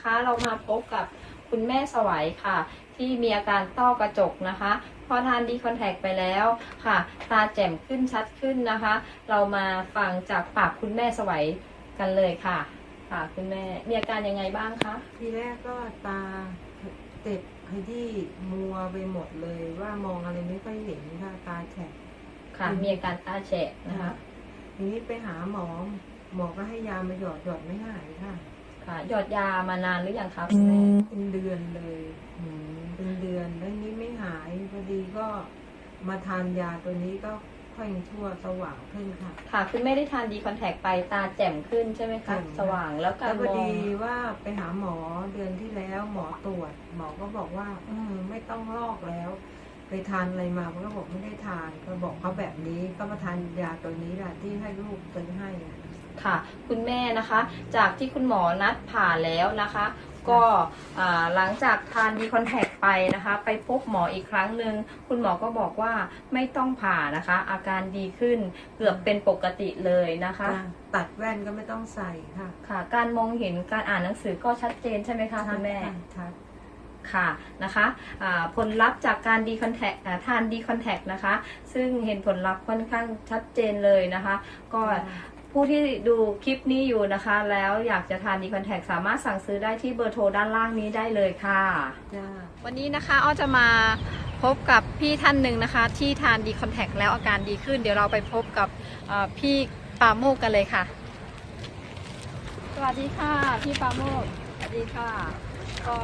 นะคะ เรามาพบกับคุณแม่สวัยค่ะ ที่มีอาการต้อกระจกนะคะพอทานดีคอนแทคไปแล้วค่ะ ตาแจ่มขึ้นชัดขึ้นนะคะ เรามาฟังจากปากคุณแม่สวัยกันเลยค่ะค่ะคุณแม่มีอาการยังไงบ้างคะทีแรกก็ตาเต็บขยี้มัวไปหมดเลยว่ามองอะไรไม่ค่อยเห็นค่ะตาแฉะค่ะอืมมีอาการตาแฉะนะคะทีนี้ไปหาหมอหมอก็ให้ยามาหยอดหยอดไม่หายค่ะ ค่ะ หยอดยามานานหรือยังคะคุณแม่เป็นเดือนเลยเป็นเดือนแล้วนี้ไม่หายพอดีก็มาทานยาตัวนี้ก็ค่อยชั่วสว่างขึ้นค่ะ ค่ะคุณแม่ได้ทานดีคอนแทคไปตาแจ่มขึ้นใช่ไหมคะแจ่มค่ะ สว่างแล้วกาแล้รวพมอองดีว่าไปหาหมอเดือนที่แล้วหมอตรวจ หมอก็บอกว่า อืมไม่ต้องลอกแล้ว ไปทานอะไรมาเขาก็บอกไม่ได้ทาน ก็บอกเขาแบบนี้ก็มาทานยาตัวนี้แหละที่ให้ลูกซื้อให้อะ ค่ะ คุณแม่นะคะ จากที่คุณหมอนัดผ่าแล้วนะคะ ก็อ่าหลังจากทานดีคอนแทคไปนะคะ ไปพบหมออีกครั้งหนึ่งคุณหมอก็บอกว่าไม่ต้องผ่านะคะ อาการดีขึ้นเกือบเป็นปกติเลยนะคะจ้ะตัดแว่นก็ไม่ต้องใส่ค่ะค่ะ การมองเห็นการอ่านหนังสือก็ชัดเจนใช่ไหมคะคุณแม่ชัดชัดค่ะนะคะอ่าผลลัพธ์จากการดีคอนแทคทานดีคอนแทคนะคะ ซึ่งเห็นผลลัพธ์ค่อนข้างชัดเจนเลยนะคะ ก็ ผู้ที่ดูคลิปนี้อยู่นะคะ แล้วอยากจะทานดีคอนแทคสามารถสั่งซื้อได้ที่เบอร์โทรด้านล่างนี้ได้เลยค่ะจ้าวันนี้นะคะอ้อจะมาพบกับพี่ท่านหนึ่งนะคะ ที่ทานดีคอนแทคแล้วอาการดีขึ้น เดี๋ยวเราไปพบกับเอ่อพี่ปาโมกกันเลยค่ะ สวัสดีค่ะ พี่ปาโมกสวัสดีค่ะ ก็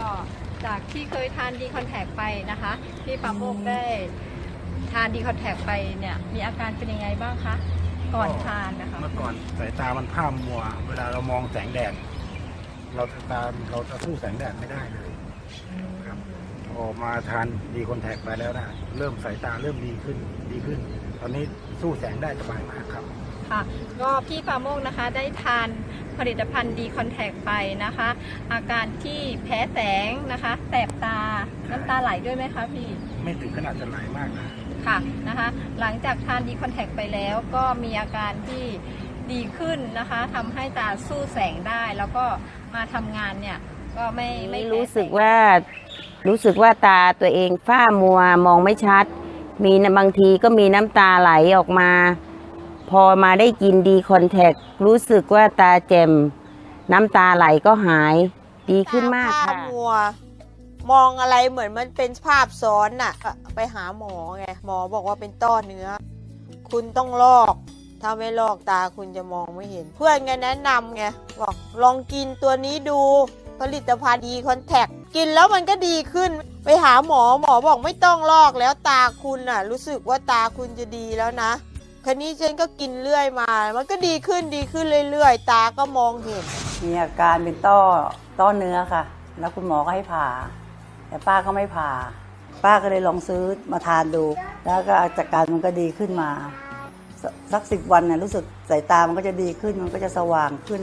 จากที่เคยทานดีคอนแทคไปนะคะ พี่ปาโมกได้ทานดีคอนแทคไปเนี่ยมีอาการเป็นยังไงบ้างคะ ก่อนทานนะคะ เมื่อก่อนสายตามันพร่ามัว เวลาเรามองแสงแดด เราสายตาเราจะสู้แสงแดดไม่ได้เลยครับพอมาทานดีคอนแทคไปแล้วนะเริ่มสายตาเริ่มดีขึ้นดีขึ้น ตอนนี้สู้แสงได้สบายมากครับค่ะก็พี่ปาโมกนะคะได้ทานผลิตภัณฑ์ดีคอนแทคไปนะคะ อาการที่แพ้แสงนะคะ แสบตาน้ำตาไหลด้วยไหมคะพี่ ไม่ถึงขนาดจะไหลมากนะ ค่ะนะคะหลังจากทานดีคอนแทคไปแล้วก็มีอาการที่ดีขึ้นนะคะทำให้ตาสู้แสงได้ แล้วก็มาทำงานเนี่ยก็ไม่ไม่ไม่แพ้รู้สึกแงว่ารู้สึกว่าตาตัวเองฝ้ามัวมองไม่ชัด มีนะบางทีก็มีน้ำตาไหลออกมา พอมาได้กินดีคอนแทครู้สึกว่าตาแจ่มน้ำตาไหลก็หายดีขึ้นมากตค่ะมัว มองอะไรเหมือนมันเป็นภาพซ้อนน่ะ ไปหาหมอไง หมอบอกว่าเป็นต้อเนื้อ คุณต้องลอก ถ้าไม่ลอกตาคุณจะมองไม่เห็น เพื่อนไงแนะนำไง บอกลองกินตัวนี้ดู ผลิตภัณฑ์ดีคอนแทค กินแล้วมันก็ดีขึ้น ไปหาหมอหมอบอกไม่ต้องลอกแล้วตาคุณน่ะ รู้สึกว่าตาคุณจะดีแล้วนะคันนี้ฉันก็กินเรื่อยมา มันก็ดีขึ้นดีขึ้นเรื่อยๆ ตาก็มองเห็น มีอาการเป็นต้อ ต้อเนื้อค่ะ แล้วคุณหมอก็ให้ผ่า แต่ป้าก็ไม่ผ่า ป้าก็เลยลองซื้อมาทานดู แล้วก็อาการมันก็ดีขึ้นมาสสักสิบวันเนี่ยรู้สึกสายตามันก็จะดีขึ้นมันก็จะสว่างขึ้น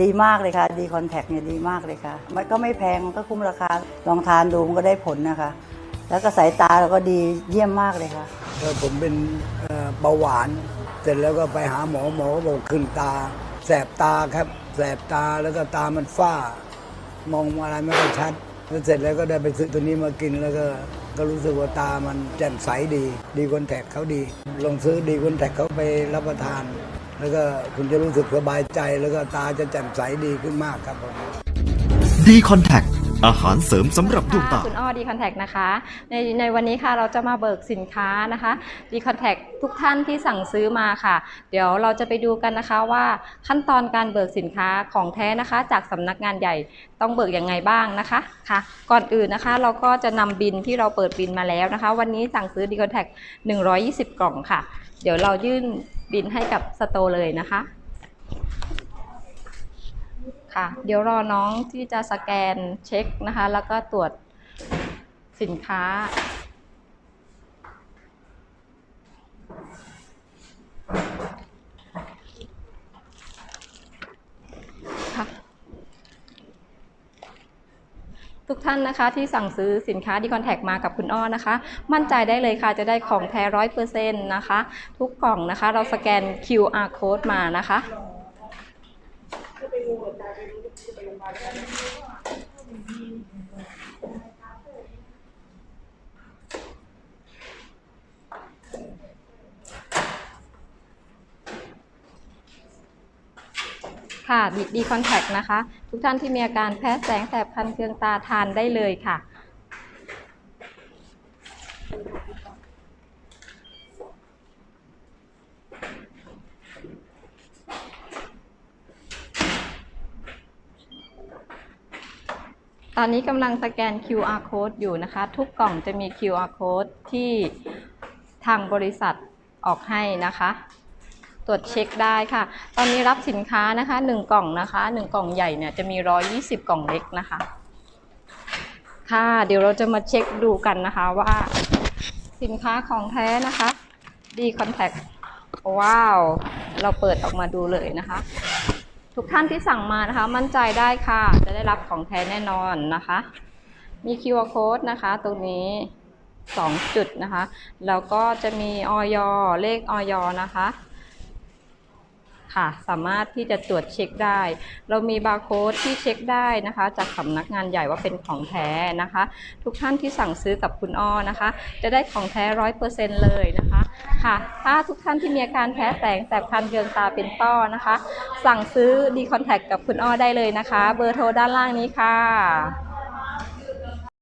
ดีมากเลยค่ะ ดีคอนแทคเนี่ยดีมากเลยค่ะ มันก็ไม่แพงมันก็คุ้มราคาลองทานดูมันก็ได้ผลนะคะ แล้วก็สายตาเราก็ดีเยี่ยมมากเลยค่ะผมเป็นเอ่อเบาหวานเสร็จแล้วก็ไปหาหมอหมอก็บอกขึ้นตา แสบตาครับ แสบตาแล้วก็ตามันฝ้ามองอะไรไม่ค่อยชัด แล้วเสร็จแล้วก็ได้ไปซื้อตัวนี้มากินแล้วก็ก็รู้สึกว่าตามันแจ่มใสดี ดีคอนแทคเขาดี ลองซื้อดีคอนแทคเขาไปรับประทาน แล้วก็คุณจะรู้สึกสบายใจ แล้วก็ตาจะแจ่มใสดีขึ้นมากครับผมดีคอนแทค อาหารเสริมสำหรับดวงตาค่ะคุณอ้อดีคอนแทคนะคะ ในในวันนี้ค่ะเราจะมาเบิกสินค้านะคะดีคอนแทคทุกท่านที่สั่งซื้อมาค่ะ เดี๋ยวเราจะไปดูกันนะคะว่าขั้นตอนการเบิกสินค้าของแท้นะคะ จากสำนักงานใหญ่ต้องเบิกยังไงบ้างนะคะค่ะ ก่อนอื่นนะคะ เราก็จะนำบินที่เราเปิดบินมาแล้วนะคะ วันนี้สั่งซื้อดีคอนแทค120 กล่องค่ะ เดี๋ยวเรายื่นบินให้กับสโตร์เลยนะคะ ค่ะ เดี๋ยวรอน้องที่จะสแกนเช็คนะคะ แล้วก็ตรวจสินค้า ค่ะ ทุกท่านนะคะที่สั่งซื้อสินค้าดีคอนแทคมากับคุณอ้อนะคะ มั่นใจได้เลยค่ะจะได้ของแท้ร้อยเปอร์เซ็นต์นะคะ ทุกกล่องนะคะ เราสแกน QR code มานะคะ ค่ะดีคอนแทคนะคะ ทุกท่านที่มีอาการแพ้แสงแสบคันเคืองตาทานได้เลยค่ะ ตอนนี้กำลังสแกน QR code อยู่นะคะ ทุกกล่องจะมี QR code ที่ทางบริษัทออกให้นะคะ ตรวจเช็คได้ค่ะ ตอนนี้รับสินค้านะคะ 1 กล่องนะคะ 1 กล่องใหญ่เนี่ยจะมี 120 กล่องเล็กนะคะ ค่ะ เดี๋ยวเราจะมาเช็คดูกันนะคะว่าสินค้าของแท้นะคะดีคอนแทคว้าว เราเปิดออกมาดูเลยนะคะ ทุกท่านที่สั่งมานะคะ มั่นใจได้ค่ะ จะได้รับของแท้แน่นอนนะคะ มี QR code นะคะ ตรงนี้ 2 จุดนะคะ แล้วก็จะมีออยเลขออยนะคะ ค่ะสามารถที่จะตรวจเช็คได้ เรามีบาร์โค้ดที่เช็คได้นะคะ จากสำนักงานใหญ่ว่าเป็นของแท้นะคะ ทุกท่านที่สั่งซื้อกับคุณอ้อนะคะ จะได้ของแท้ร้อยเปอร์เซ็นต์เลยนะคะค่ะถ้าทุกท่านที่มีอาการแพ้แสงแสบคันเคืองตาเป็นต้อนะคะ สั่งซื้อดีคอนแทคกับคุณอ้อได้เลยนะคะ เบอร์โทรด้านล่างนี้ค่ะ